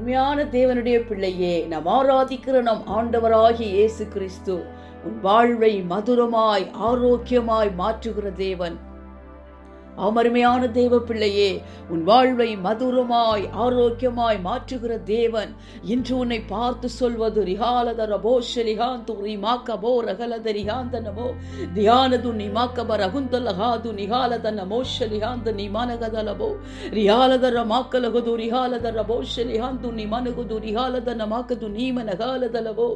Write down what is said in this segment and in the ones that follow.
அருமையான தேவனுடைய பிள்ளையே நாம் ஆராதிக்கிற நம் ஆண்டவராகிய இயேசு கிறிஸ்து உன் வாழ்வை மதுரமாய் ஆரோக்கியமாய் மாற்றுகிற தேவன். அமருமையான தேவ பிள்ளையே உன் வாழ்வை மதுரமாய் ஆரோக்கியமாய் மாற்றுகிற தேவன். இன்று உன்னை பார்த்து சொல்வது ரிஹாலதர போஷலிகாந்து ரிமாக்கபோ ரகலத ரிகாந்தனமோ தியானது நிமாக்கப ரகுந்தலகாது நிகாலதன மோஷலிகாந்த நிமானகதலபோ ரிஹாலதர மாக்கலகுது ரிஹாலதர போஷலிகாந்து நிமானகுது ரிஹாலதன மாக்கது நீமனகாலதலவோ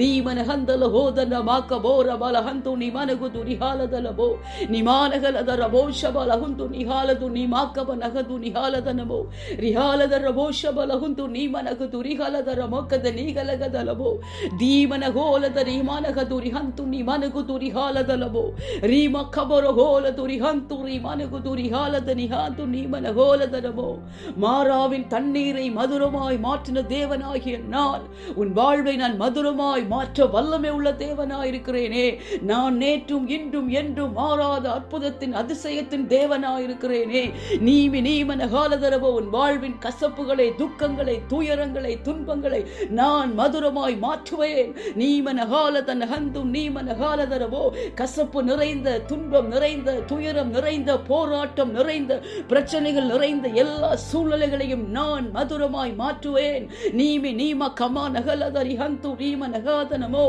தீமனகந்தலகோதன மாக்கபோ ரபலகந்து நிமானகுது ரிஹாலதலபோ நிமானகலதர போஷபலகு ನಿಮನಗುದು ರಿಹಾಲದಲವೋ ನಿಮಾನಗಲದರ ಭೌಷ ಬಲಹುಂತು ನಿಹಾಲದು ನಿಮಾಕಬ ನಗದು ನಿಹಾಲದನವೋ ರಿಹಾಲದರ ಭೌಷ ಬಲಹುಂತು ನೀಮನಗದು ರಿಹಾಲದರ ಮೊಕ್ಕದ ನೀಗಲಗದಲವೋ ದೀಮನ ಗೋಲದ ರಿಮಾನಗದು ರಿಹಂತು ನಿಮನಗುದು ರಿಹಾಲದಲವೋ ರೀಮ ಖಬರ ಹೋಲದು ರಿಹಂತು ರಿಮನಗುದು ರಿಹಾಲದ ನಿಹಾಂತು நீமன கோலதனமோ மாறாவின் தண்ணீரை மதுரமாய் மாற்றின தேவனாகிய நான் உன் வாழ்வை நான் மதுரமாய் மாற்ற வல்லமை உள்ள தேவனாய் இருக்கிறேனே நான் நேற்றும் இன்றும் என்றும் மாறாத அற்புதத்தின் அதிசயத்தின் தேவனாய் இருக்கிறேனே நீமி நீமன காலதரவோ உன் வாழ்வின் கசப்புகளை துக்கங்களை துயரங்களை துன்பங்களை நான் மதுரமாய் மாற்றுவேன். நீமன காலதன் ஹந்தும் நீமன காலதரவோ கசப்பு நிறைந்த துன்பம் நிறைந்த துயரம் நிறைந்த போராட்டம் நிறைந்த பிரச்சனைகள் நிறைந்த எல்லா சூழ்நிலைகளையும் நான் மதுரமாய் மாற்றுவேன். நீமி நீம கமா நகலதரி ஹந்து நீம நகாதனமோ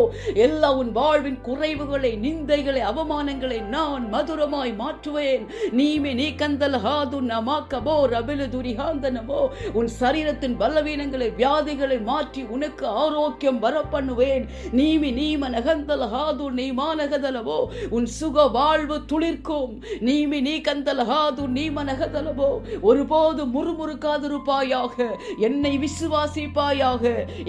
எல்லா உன் வாழ்வின் குறைவுகளை நிந்தைகளை அவமானங்களை நான் மதுரமாய் மாற்றுவேன். நீ நீ கந்தல் ஹாது நமாக்கபோ ரபிலு துரிஹாந்தனமோ உன் சரீரத்தின் பலவீனங்களை வியாதிகளை மாற்றி உனக்கு ஆரோக்கியம் வர பண்ணுவேன் நீமி நீம நகந்தல் ஹாது நீமானகதலவோ உன் சுக வாழ்வு துளிர்க்கும். நீமி நீ கந்தல் ஹாது நீமனகதலவோ ஒருபோது முறுமுறுக்காதிருப்பாயாக. என்னை விசுவாசிப்பாயாக.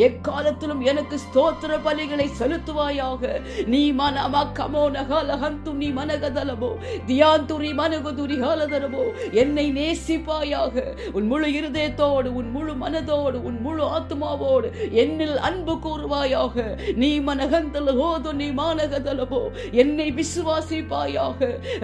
எக்காலத்திலும் எனக்கு ஸ்தோத்திர பலிகளை செலுத்துவாயாக. நீ மனமா கமோ நகலஹந்து நீ மனகதலமோ தியாந்துரி மனகுதுரி ஹாலதரமோ என்னை நேசிப்பாயாக. உன் முழு இருதயத்தோடு உன் முழு மனதோடு உன் முழு ஆத்மாவோடு என்னில் அன்பு கூறுவாயாக. நீ மனகந்தல ஹோது நீ மானகதலமோ? என்னை விசுவாசிப்பாயாக.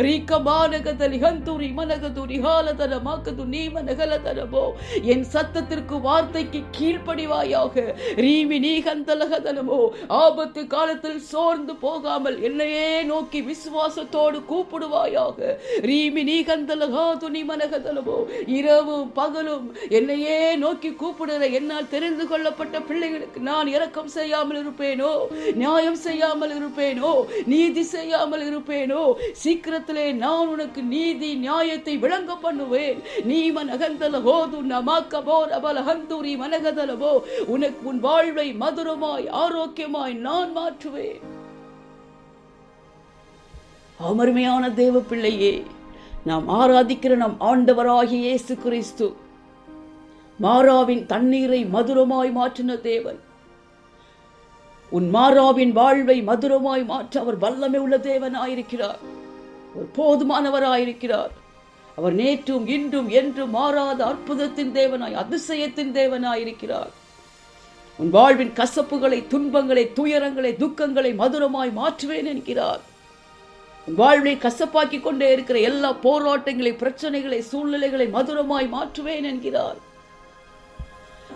ரீக்க மானகதலி ஹந்துரி மனகதுரி ஹாலதர மாக்கது நீ மனகலதரமோ என் சத்தத்திற்கு வார்த்தைக்கு கீழ்ப்படிவாயாக. ரீமி நீ கந்தலகதலமோ ஆபத்து காலத்தில் சோர்ந்து போகாமல் என்னையே நோக்கி விசுவாசத்தோடு கூப்பிடுவாயாக. ரீமி நீ கந்தலகாது துணி மனகதலமோ இரவும் பகலும் என்னையே நோக்கி கூப்பிடுற என்னால் தெரிந்து கொள்ளப்பட்ட பிள்ளைகளுக்கு நான் இரக்கம் செய்யாமல் இருப்பேனோ? நியாயம் செய்யாமல் இருப்பேனோ? நீதி செய்யாமல் இருப்பேனோ? சீக்கிரத்திலே நான் உனக்கு நீதி நியாயத்தை விளங்க பண்ணுவேன். நீ மனகந்தலகோ ஹோது நமாக்கபோ ரபல ஹந்தூரி மனகதலவோ உனக்கு உன் வாழ்வை மதுரமாய் ஆரோக்கியமாய் நான் மாற்றுவேன். அமருமையான தேவ பிள்ளையே நாம் ஆராதிக்கிற நம் ஆண்டவராகிய இயேசு கிறிஸ்து மாறாவின் தண்ணீரை மதுரமாய் மாற்றின தேவன். உன் மாறாவின் வாழ்வை மதுரமாய் மாற்ற அவர் வல்லமை உள்ள தேவனாயிருக்கிறார். அவர் போதுமானவராயிருக்கிறார். அவர் நேற்றும் இன்றும் என்றும் மாறாத அற்புதத்தின் தேவனாய் அதிசயத்தின் தேவனாயிருக்கிறார். உன் வாழ்வின் கசப்புகளை துன்பங்களை துயரங்களை துக்கங்களை மதுரமாய் மாற்றுவேன் என்கிறார். வாழ்வை கசப்பாக்கி கொண்டே இருக்கிற எல்லா போராட்டங்களை பிரச்சனைகளை சூழ்நிலைகளை மதுரமாய் மாற்றுவேன் என்கிறார்.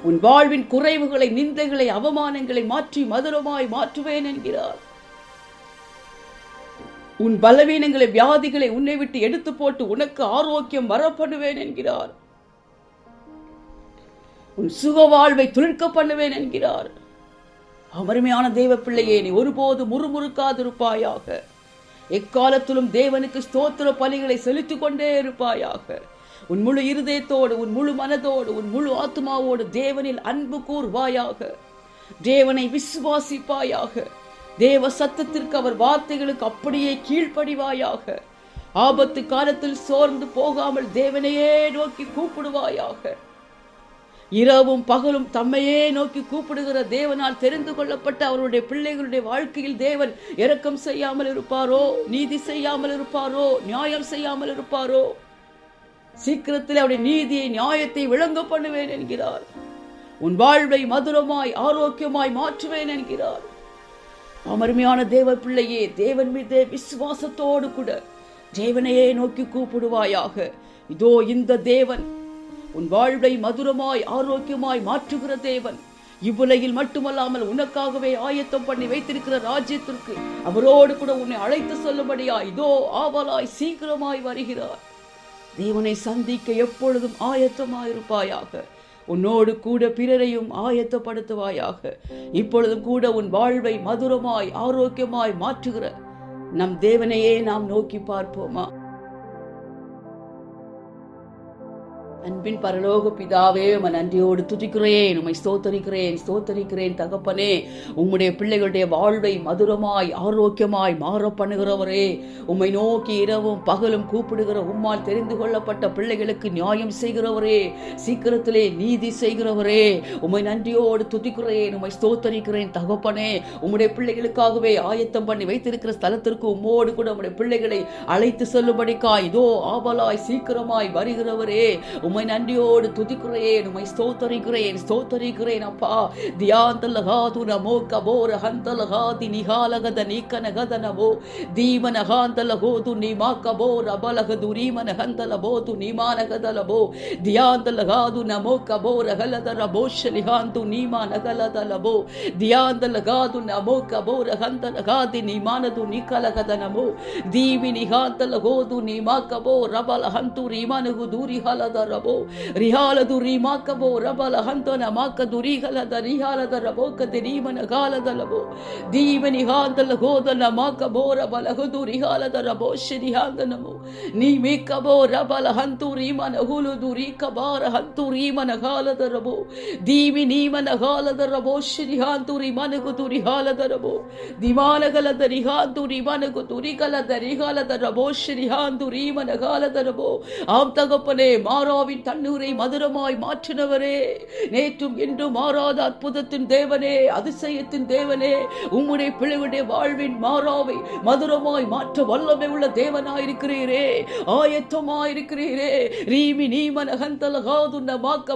உன் வாழ்வின் குறைவுகளை நிந்தைகளை அவமானங்களை மாற்றி மதுரமாய் மாற்றுவேன் என்கிறார். உன் பலவீனங்களை வியாதிகளை உன்னை விட்டு எடுத்து போட்டு உனக்கு ஆரோக்கியம் வரப்படுவேன் என்கிறார். உன் சுக வாழ்வை துளிர்க்க பண்ணுவேன் என்கிறார். அமருமையான தெய்வ பிள்ளையே நீ ஒருபோது முறுமுறுக்காதிருப்பாயாக. எக்காலத்திலும் தேவனுக்கு ஸ்தோத்திர பலிகளை செலுத்திக் கொண்டே இருப்பாயாக. உன் முழு இருதயத்தோடு உன் முழு மனதோடு உன் முழு ஆத்மாவோடு தேவனில் அன்பு கூர்வாயாக தேவனை விசுவாசிப்பாயாக. தேவ சத்தத்திற்கு அவர் வார்த்தைகளுக்கு அப்படியே கீழ்ப்படிவாயாக. ஆபத்து காலத்தில் சோர்ந்து போகாமல் தேவனையே நோக்கி கூப்பிடுவாயாக. இரவும் பகலும் தம்மையே நோக்கி கூப்பிடுகிற தேவனால் தெரிந்து கொள்ளப்பட்ட அவருடைய பிள்ளைகளுடைய வாழ்க்கையில் தேவன் இரக்கம் செய்யாமல் இருப்பாரோ நீதி செய்யாமல் இருப்பாரோ நியாயம் செய்யாமல் இருப்பாரோ? சீக்கிரத்தில் அவருடைய நீதியை நியாயத்தை விளங்க பண்ணுவேன் என்கிறார். உன் வாழ்வை மதுரமாய் ஆரோக்கியமாய் மாற்றுவேன் என்கிறார். அமர்மையான தேவ பிள்ளையே தேவன் மீது விசுவாசத்தோடு கூட தேவனையே நோக்கி கூப்பிடுவாயாக. இதோ இந்த தேவன் உன் வாழ்வை மதுரமாய் ஆரோக்கியமாய் மாற்றுகிற தேவன். இவ்வுலகில் மட்டுமல்லாமல் உனக்காகவே ஆயத்தம் பண்ணி வைத்திருக்கிற ராஜ்யத்திற்கு அவரோடு கூட உன்னை அழைத்து சொல்லும்படியா இதோ ஆவலாய் சீக்கிரமாய் வருகிறார். தேவனை சந்திக்க எப்பொழுதும் ஆயத்தமாயிருப்பாயாக. உன்னோடு கூட பிறரையும் ஆயத்தப்படுத்துவாயாக. இப்பொழுதும் கூட உன் வாழ்வை மதுரமாய் ஆரோக்கியமாய் மாற்றுகிற நம் தேவனையே நாம் நோக்கி பார்ப்போமா? அன்பின் பரலோக பிதாவே உம நன்றியோடு துதிக்கிறேன் உம்மை ஸ்தோத்தரிக்கிறேன் ஸ்தோத்தரிக்கிறேன் தகப்பனே. உம்முடைய பிள்ளைகளுடைய வாழ்வை மதுரமாய் ஆரோக்கியமாய் மாற பண்ணுகிறவரே. உம்மை நோக்கி இரவும் பகலும் கூப்பிடுகிற உம்மால் தெரிந்து கொள்ளப்பட்ட பிள்ளைகளுக்கு நியாயம் செய்கிறவரே. சீக்கிரத்திலே நீதி செய்கிறவரே. உம்மை நன்றியோடு துதிக்கிறேன் உம்மை ஸ்தோத்தரிக்கிறேன் தகப்பனே. உம்முடைய பிள்ளைகளுக்காகவே ஆயத்தம் பண்ணி வைத்திருக்கிற ஸ்தலத்திற்கு உம்மோடு கூட உம்முடைய பிள்ளைகளை அழைத்து செல்லும்படிக்கா இதோ ஆவலாய் சீக்கிரமாய் வருகிறவரே. உமை நன்றியோடு துதிக்கிறேன் உமை ஸ்தோத்தரிக்கிறேன் ஸ்தோத்தரிக்கிறேன் அப்பா. தியாந்தலகாது நமோ கபோர ஹந்தலகாதி நிகாலகத நீக்கனகத நமோ தீமனகாந்தலகோது நிமா கபோ ரபலகது ரீமன ஹந்தலபோது நிமானகதலபோ. தியாந்தலகாது நமோ கபோ ரகலத ரபோஷலிகாந்து நீமா நகலதலபோ தியாந்தலகாது நமோ கபோ ரஹந்தலகாதி நிமானது நிகலகத நமோ தீமி நிகாந்தலகோது நிமா கபோ ரபலஹந்து ரீமனகு தூரிஹலத ரபோ ರಿಮಾಕಬೋ ರಿಹಾಲದು ರಿಮಾಕಬೋ ರಬಲ ಹಂತನ ಮಾಕದು ರಿಹಲದ ರಿಹಾಲದ ರಬೋಕದೆ ರೀಮನ ಗಾಲದ ಲಬೋ ದೀಮನಿ ಹಾಂದಲ ಹೋದನ ಮಾಕಬೋ ರಬಲ ಹದು ರಿಹಾಲದ ರಬೋಶ ರಿಹಾಂದನಮೋ ನೀ ಮೇಕಬೋ ರಬಲ ಹಂತು ರೀಮನ ಹುಲುದು ರೀಕಬಾರ ಹಂತು ರೀಮನ ಗಾಲದ ರಬೋ ದೀಮಿ ನೀಮನ ಗಾಲದ ರಬೋಶ ರಿಹಾಂತು ರಿಮನಗು ದುರಿಹಾಲದ ರಬೋ ದಿಮಾನಗಲದ ರಿಹಾಂತು ರಿಮನಗು ದುರಿಗಲದ ರಿಹಾಲದ ರಬೋಶ ರಿಹಾಂತು ರೀಮನ ಗಾಲದ ರಬೋ ಆಮ್ ತಗಪ್ಪನೆ ಮಾರಾವಿ ஆவின் தண்ணீரை மதுரமாய் மாற்றினவரே. நேற்றும் இன்றும் மாறாத அற்புதத்தின் தேவனே அதிசயத்தின் தேவனே. உம்முடைய பிள்ளைகளுடைய வாழ்வின் மாறாவை மதுரமாய் மாற்ற வல்லமை உள்ள தேவனாயிருக்கிறீரே. ஆயத்தமாயிருக்கிறீரே. ரீமி நீமன ஹந்தல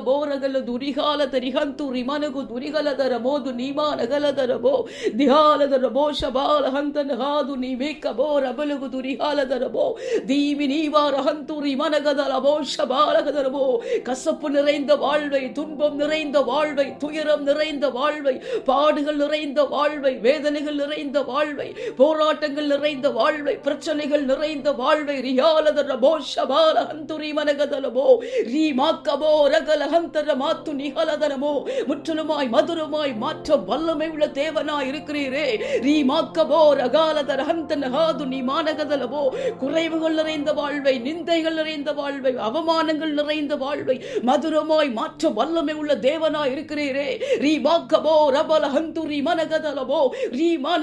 போரகல துரிகால தரிஹந்து ரிமனகு துரிகலதர மோது நீமானகலதர போ திஹாலதர போ ஷபால ஹந்தன ஹாது நீ மேக்க போ ரபலுகு துரிகாலதர போ தீமி நீவார ஹந்துரி மனகதல போ ஷபாலகதர இருக்கிறோமோ கசப்பு நிறைந்த வாழ்வை துன்பம் நிறைந்த வாழ்வை துயரம் நிறைந்த வாழ்வை பாடுகள் நிறைந்த வாழ்வை வேதனைகள் நிறைந்த வாழ்வை போராட்டங்கள் நிறைந்த வாழ்வை பிரச்சனைகள் நிறைந்த வாழ்வை ரியாலதரபோ ஷபால ஹந்துரி மனகதலமோ ரீ மாக்கபோ ரகல ஹந்தர மாத்து நிகலதனமோ முற்றிலுமாய் மதுரமாய் மாற்ற வல்லமை உள்ள தேவனாய் இருக்கிறீரே. ரீ மாக்கபோ ரகாலதர ஹந்தன ஹாது நீ மானகதலமோ குறைவுகள் நிறைந்த வாழ்வை நிந்தைகள் நிறைந்த வாழ்வை அவமானங்கள் நிறைந்த நிறைந்த வாழ்வை மதுரமாய் மாற்ற வல்லமை உள்ள தேவனாய் இருக்கிறீரே. ரீ மாக்கபோ ரபல ஹந்து ரீ மனகதலபோ ரீ மான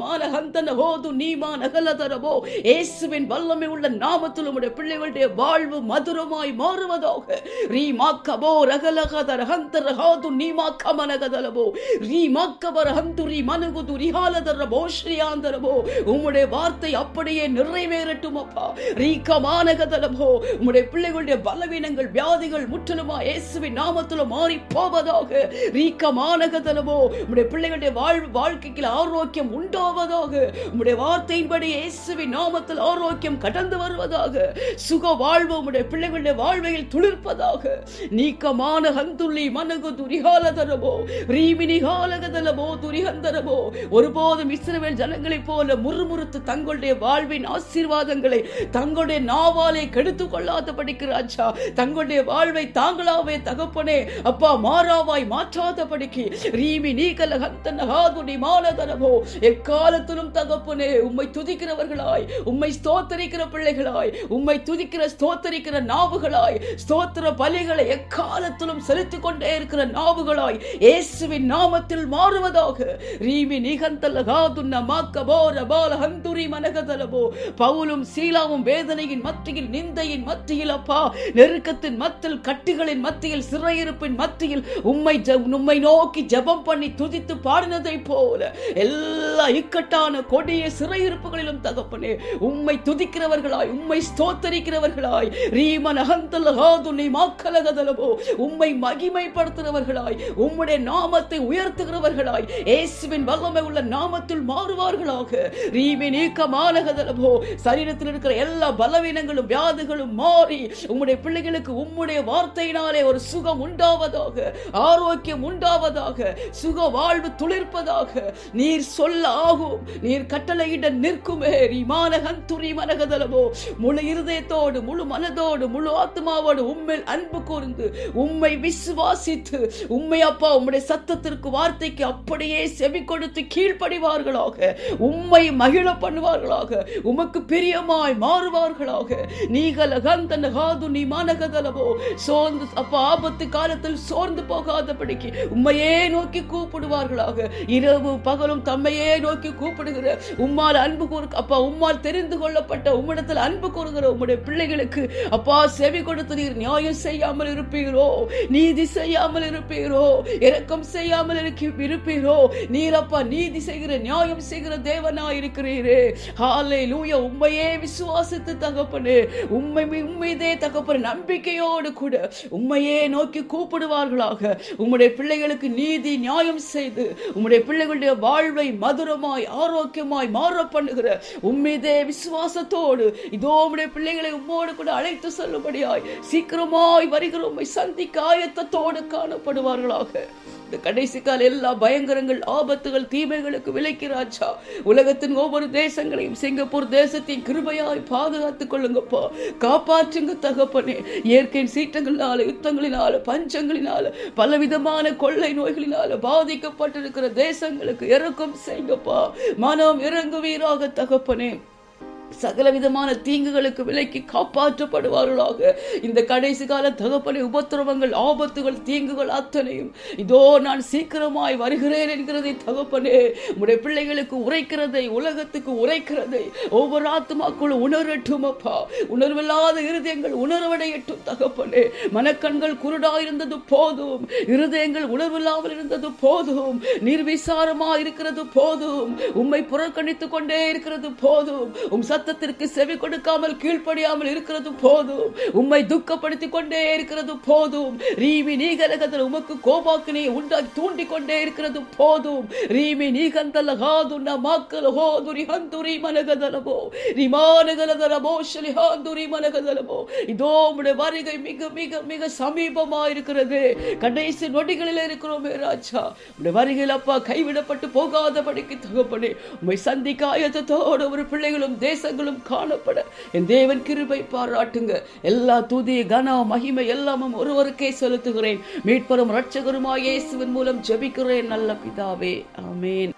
மான ஹந்தன ஹோது நீ மானகலதரபோ இயேசுவின் வல்லமை உள்ள நாமத்தில் உம்முடைய பிள்ளைகளுடைய வாழ்வு மதுரமாய் மாறுவதாக. ரீ மாக்கபோ ரகலகதர ஹந்தர ஹோது நீ மாக்க மனகதலபோ ரீ மாக்கபர ஹந்துரி மனகுது ரிஹாலதரபோ ஸ்ரீயாந்தரபோ உம்முடைய வார்த்தை அப்படியே நிறைவேறட்டும் அப்பா ரீக்க மானகதலபோ உம்முடைய பிள்ளைகளுடைய பலவீனங்கள் வியாதிகள் முற்றிலுமா இயேசுவின் நாமத்துல மாறி போவதாக ரீக்க மானகதலபோ உம்முடைய பிள்ளைகளுடைய வாழ்வு வாழ்க்கைக்கு ஆரோக்கியம் உண்டாவதாக உடைய வார்த்தையின்படி இயேசுவின் நாமத்தில் ஆரோக்கியம் கடந்து வருவதாக சுக வாழ்வு உடைய பிள்ளைகளுடைய வாழ்வையில் துளிர்ப்பதாக நீக்கமான ஹந்துள்ளி மனகு துரிகாலதரபோ ரீமினிகாலகதலபோ துரிகந்தரமோ ஒருபோதும் இஸ்ரவேல் ஜனங்களைப் போல முறுமுறுத்து தங்களுடைய வாழ்வின் ஆசீர்வாதங்களை தங்களுடைய நாவாலே கெடுத்து கொள்ளாத படிக்கிறாச்சா தங்களுடைய வாழ்வை தாங்களாவே தகப்பனே. அப்பா மாறாவாய் மாற்றாதபடிக்கு. ரீமி நீகல ஹந்தன மாலதனவோ எக்காலத்திலும் தகப்பனே உம்மை துதிக்கிறவர்களாய் உம்மை ஸ்தோத்தரிக்கிற பிள்ளைகளாய் உம்மை துதிக்கிற ஸ்தோத்தரிக்கிற நாவுகளாய் ஸ்தோத்திர பலிகளை எக்காலத்திலும் செலுத்திக் கொண்டே இருக்கிற நாவுகளாய் இயேசுவின் நாமத்தில் மாறுவதாக. ரீமி நிகந்தலகாதுன்ன மாக்கபோ ரபால ஹந்துரி மனகதலபோ பவுலும் சீலாவும் வேதனையின் மத்தியில் நிந்தையின் மத்தியில் அப்பா நெரு நெருக்கத்தின் மத்தியில் கட்டுகளின் மத்தியில் சிறையிருப்பின் மத்தியில் உம்மை ஜ- உம்மை நோக்கி ஜபம் பண்ணி துதித்து பாடினதை போல எல்லா இக்கட்டான கொடிய சிறையிருப்புகளிலும் தகப்பனே உம்மை துதிக்கிறவர்களாய் உம்மை ஸ்தோத்தரிக்கிறவர்களாய் ரீமன் அகந்தல் ஹாதுனி மாக்கலகதலபோ உம்மை மகிமைப்படுத்துகிறவர்களாய் உம்முடைய நாமத்தை உயர்த்துகிறவர்களாய் இயேசுவின் வல்லமை உள்ள நாமத்தில் மாறுவார்களாக. ரீமி நீக்க மாலகதலபோ சரீரத்தில் இருக்கிற எல்லா பலவீனங்களும் வியாதிகளும் மாறி உம்முடைய பிள்ளைகள் பிள்ளைகளுக்கு உம்முடைய வார்த்தையினாலே ஒரு சுகம் உண்டாவதாக ஆரோக்கியம் உண்டாவதாக சுக வாழ்வு துளிர்ப்பதாக. நீர் சொல்ல ஆகும் நீர் கட்டளையிட நிற்குமே. ரிமானகன் துரி மனகதலவோ முழு இருதயத்தோடு முழு மனதோடு முழு ஆத்மாவோடு உம்மில் அன்பு கூர்ந்து உம்மை விசுவாசித்து உம்மை அப்பா உம்முடைய சத்தத்திற்கு வார்த்தைக்கு அப்படியே செவி கொடுத்து கீழ்ப்படிவார்களாக. உம்மை மகிழ பண்ணுவார்களாக. உமக்கு பிரியமாய் மாறுவார்களாக. நீகல கந்தன காது நீ மானகதலவோ சோர்ந்து அப்பா ஆபத்து காலத்தில் சோர்ந்து போகாதபடிக்கு உம்மையே நோக்கி கூப்பிடுவார்களாக. இரவு பகலும் தம்மையே நோக்கி கூப்பிடுகிற உம்மால் அன்பு கூறு அப்பா உம்மால் தெரிந்து கொள்ளப்பட்ட உம்மிடத்தில் அன்பு கூறுகிற உம்முடைய பிள்ளைகளுக்கு அப்பா செவி கொடுத்து நீர் நியாயம் செய்யாமல் இருப்பீரோ நீதி செய்யாமல் இருப்பீரோ இரக்கம் செய்யாமல் இருக்க- இருப்பீரோ. நீர் அப்பா நீதி செய்கிற நியாயம் செய்கிற தேவனா இருக்கிறீரே ஹாலை லூய உண்மையே விசுவாசித்து தகப்பனு உண்மை உண்மைதே தகப்பனே நம்பிக்கையோடு கூட உண்மையே நோக்கி கூப்பிடுவார்களாக. உம்முடைய பிள்ளைகளுக்கு நீதி நியாயம் செய்து உம்முடைய பிள்ளைகளுடைய வாழ்வை மதுரமாய் ஆரோக்கியமாய் மாற பண்ணுகிற உண்மைதே விசுவாசத்தோடு இதோ உம்முடைய பிள்ளைகளை உம்மோடு கூட அழைத்து செல்லும்படியாய் சீக்கிரமாய் வருகிற உம்மை சந்திக்க ஆயத்தத்தோடு காணப்படுவார்களாக. இந்த கடைசி கால எல்லா பயங்கரங்கள் ஆபத்துகள் தீமைகளுக்கு விளைக்கிறாச்சா உலகத்தின் ஒவ்வொரு தேசங்களையும் சிங்கப்பூர் தேசத்தையும் கிருபையாய் பாதுகாத்துக் கொள்ளுங்கப்பா. காப்பாற்றுங்க தகப்பனே. இயற்கையின் சீற்றங்களினால யுத்தங்களினால பஞ்சங்களினால பலவிதமான கொள்ளை நோய்களினால பாதிக்கப்பட்டிருக்கிற தேசங்களுக்கு இறக்கம் செய்யுங்கப்பா. மனம் இறங்குவீராக தகப்பனே. சகலவிதமான தீங்குகளுக்கு விலைக்கு காப்பாற்றப்படுவார்களாக. இந்த கடைசி கால தகப்பனை உபத்திரவங்கள் ஆபத்துகள் தீங்குகள் அத்தனையும் இதோ நான் சீக்கிரமாய் வருகிறேன் என்கிறதை தகப்பனே உடைய பிள்ளைகளுக்கு உரைக்கிறதை உலகத்துக்கு உரைக்கிறதை ஒவ்வொரு ஆத்மாக்குள் உணரட்டும் அப்பா. உணர்வில்லாத இருதயங்கள் உணர்வடையட்டும் தகப்பனே. மனக்கண்கள் குருடாயிருந்தது போதும். இருதயங்கள் உணர்வில்லாமல் இருந்தது போதும். நிர்விசாரமா இருக்கிறது போதும். உம்மை புறக்கணித்துக் கொண்டே இருக்கிறது போதும். உம் சத்தத்திற்கு செவி கொடுக்காமல் கீழ்ப்படியாமல் இருக்கிறது போதும். உம்மை துக்கப்படுத்திக் கொண்டே இருக்கிறது போதும். ரீமி நீகரகத்தில் உமக்கு கோபாக்கினை உண்டாக்கி தூண்டி கொண்டே இருக்கிறது போதும். ரீமி நீகந்தல ஹாதுன மாக்கல ஹோதுரி ஹந்துரி மனகதலமோ ரிமானகலதலமோ ஷலி ஹாந்துரி மனகதலமோ இதோ உடைய வருகை மிக மிக மிக சமீபமா இருக்கிறது கடைசி நொடிகளில் இருக்கிறோமே ராஜா. உடைய வருகையில் அப்பா கைவிடப்பட்டு போகாதபடிக்கு தகப்பனே உம்மை சந்திக்க ஆயத்தத்தோடு ஒரு பிள்ளைகளும் தேச தேசங்களும் காணப்பட. என் தேவன் கிருபை பாராட்டுங்க. எல்லா துதி கன மகிமை எல்லாமும் ஒருவருக்கே செலுத்துகிறேன். மீட்பரும் ரட்சகருமாய் இயேசுவின் மூலம் ஜெபிக்கிறேன். நல்ல பிதாவே ஆமென்.